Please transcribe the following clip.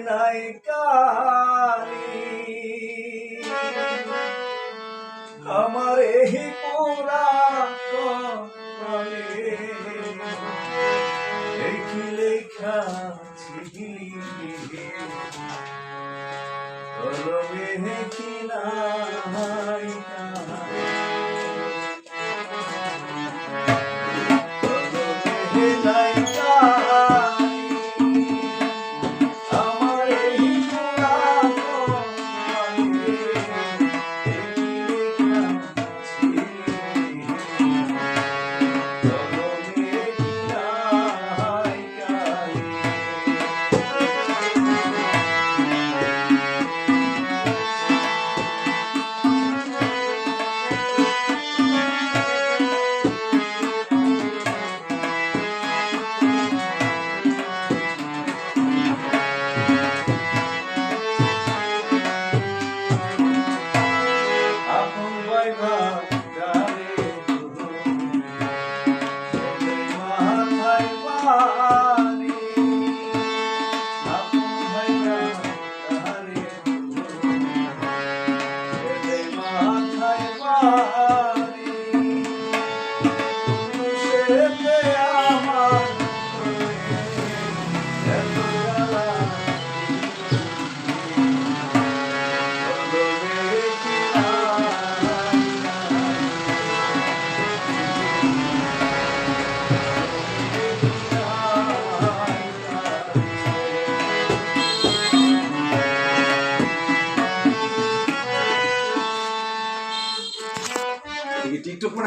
নাই কালি আমার এই কপালে দেখি লেখা ছিলি কলমে কি নাই কি মানে